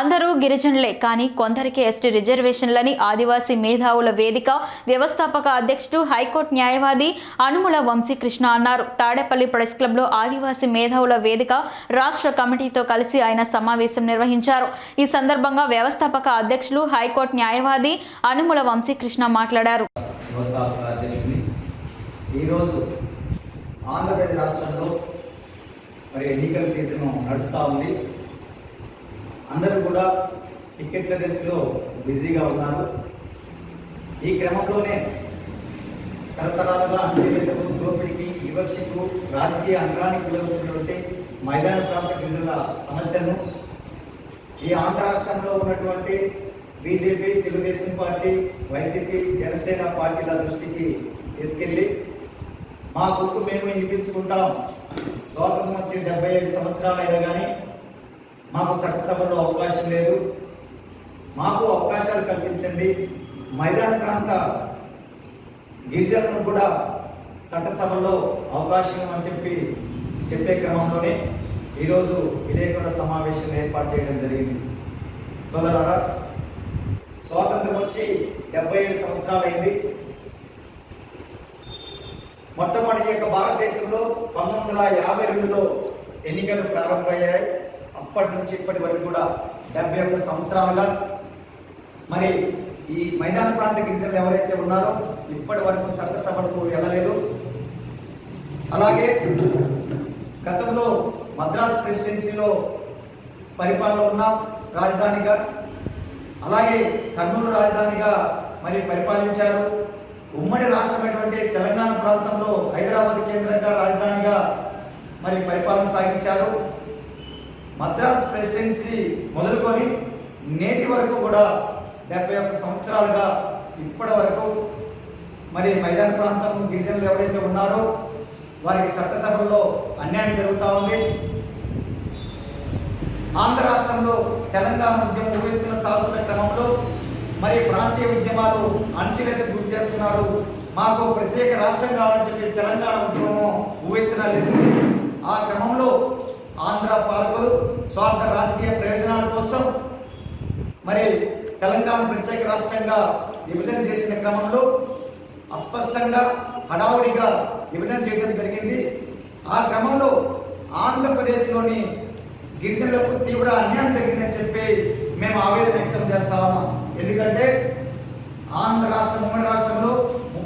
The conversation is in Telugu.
అందరూ గిరిజనులే కానీ కొందరికి ఎస్టీ రిజర్వేషన్లని ఆదివాసీ మేధావుల వేదిక వ్యవస్థాపక అధ్యక్షుడు హైకోర్టు న్యాయవాది అనుముల వంశీకృష్ణ అన్నారు. తాడేపల్లి ప్రెస్ క్లబ్లో ఆదివాసీ మేధావుల వేదిక రాష్ట్ర కమిటీతో కలిసి ఆయన సమావేశం నిర్వహించారు. ఈ సందర్భంగా వ్యవస్థాపక అధ్యక్షులు హైకోర్టు న్యాయవాది అనుముల వంశీకృష్ణ మాట్లాడారు. ఈరోజు ఆంధ్రప్రదేశ్ రాష్ట్రంలో మరి ఎన్నికల సీజన్ నడుస్తూ ఉంది. అందరూ కూడా టికెట్ల రేసులో బిజీగా ఉన్నారు. ఈ క్రమంలోనే తరతరాలుగా అంచెలకు దోపిడికి వివక్షకు రాజకీయ అంగానికి గురవుతున్నటువంటి మైదాన ప్రాంత గిరిజనుల సమస్యను ఈ ఆంధ్ర రాష్ట్రంలో ఉన్నటువంటి BJP Telugu Desam party YCP Janasena పార్టీల దృష్టికి తీసుకెళ్ళి మా గుర్తు మేము వినిపించుకుంటాం. స్వాతంత్రం వచ్చి డెబ్బై ఐదు సంవత్సరాలైనా కానీ మాకు చట్టసభలో అవకాశం లేదు. మాకు అవకాశాలు కల్పించండి. మైదాన ప్రాంత గిరిజనులకు కూడా చట్టసభలో అవకాశం అని చెప్పి చెప్పే క్రమంలోనే ఈరోజు విలేకరుల సమావేశం ఏర్పాటు చేయడం జరిగింది. సోదరారా స్వాతంత్రం వచ్చి డెబ్బై ఏడు సంవత్సరాలైంది. మొట్టమొదటి యొక్క భారతదేశంలో పంతొమ్మిది వందల యాభై రెండులో ఎన్నికలు ప్రారంభమయ్యాయి. అప్పటి నుంచి ఇప్పటి వరకు కూడా డెబ్బై ఒక్క సంవత్సరాలుగా మరి ఈ మైదాన ప్రాంత గిరిజనులు ఎవరైతే ఉన్నారో ఇప్పటి వరకు చట్టసభలకు వెళ్ళలేదు. అలాగే గతంలో మద్రాస్ ప్రెసిడెన్సీలో పరిపాలన ఉన్న రాజధానిగా అలాగే కర్నూలు రాజధానిగా మరి పరిపాలించారు. ఉమ్మడి రాష్ట్రమైనటువంటి తెలంగాణ ప్రాంతంలో హైదరాబాద్ కేంద్రంగా రాజధానిగా మరి పరిపాలన సాగించారు. మద్రాస్ ప్రెసిడెన్సీ మొదలుకొని నేటి వరకు కూడా డెబ్బై ఒక్క సంవత్సరాలుగా ఇప్పటి వరకు మరి మైదాన ప్రాంతం గిరిజనులు ఎవరైతే ఉన్నారో వారికి చట్టసభల్లో అన్యాయం జరుగుతూ ఉంది. ఆంధ్ర రాష్ట్రంలో తెలంగాణ ఉద్యమం ఉవ్వెత్తున సాగుతున్న క్రమంలో మరి ప్రాంతీయ ఉద్యమాలు అణచివేత గురి చేస్తున్నారు. మాకు ప్రత్యేక రాష్ట్రం కావాలని చెప్పి తెలంగాణ ఉద్యమము ఉవ్వెత్తున లేసింది ఆ క్రమంలో ఆంధ్ర పాలకులు స్వార్థ రాజకీయ ప్రయోజనాల కోసం మరి తెలంగాణ ప్రత్యేక రాష్ట్రంగా విభజన చేసిన క్రమంలో అస్పష్టంగా హడావుడిగా విభజన చేయడం జరిగింది. ఆ క్రమంలో ఆంధ్రప్రదేశ్లోని గిరిజనులకు తీవ్ర అన్యాయం జరిగిందని చెప్పి మేము ఆవేదన వ్యక్తం చేస్తా ఉన్నాం. ఎందుకంటే ఆంధ్ర రాష్ట్రం ఉమ్మడి రాష్ట్రంలో